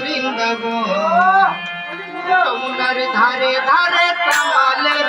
বৃন্দাবন। যমুনার ধারে ধারে কামালের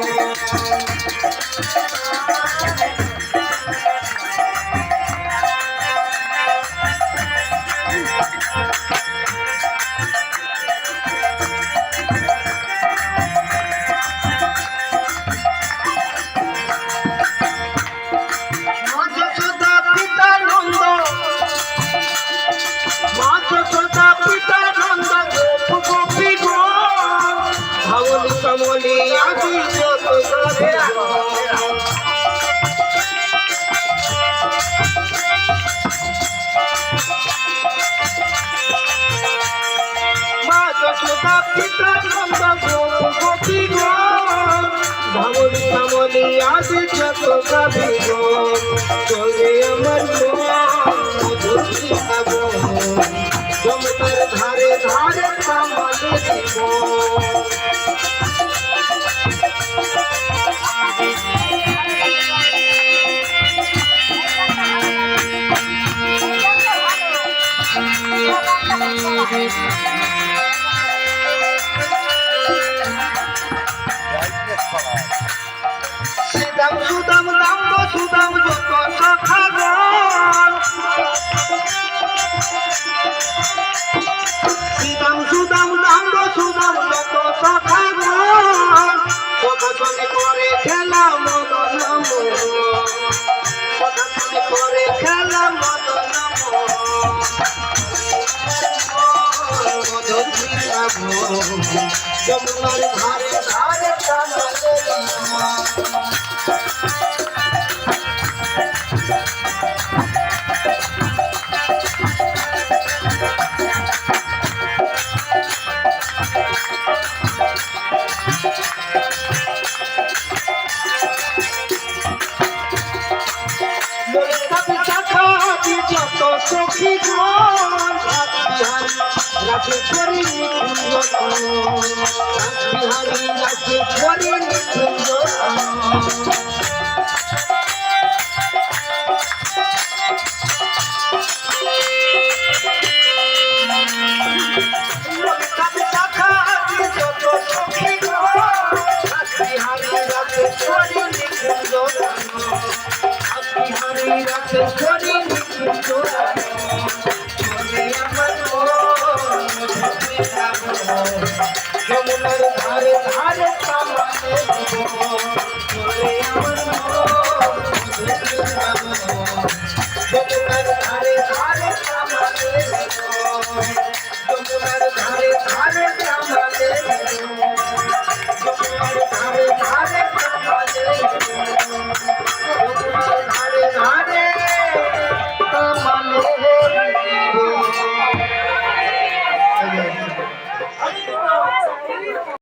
Thank you. চলে আমার মন মধুর বৃন্দাবন যমুনার ধারে ধারে কামালের সুদাম সুদাম দাম গো, সুদাম যত সখা সুদাম সুদাম দাম গো, সুদাম যত সখা কথা শুনে করে খেলা মদন মদন যমুনার ধারে ধারে কামালের যত সখী Rajeshwari Rajbihari Rajeshwari Thank you. Senhor.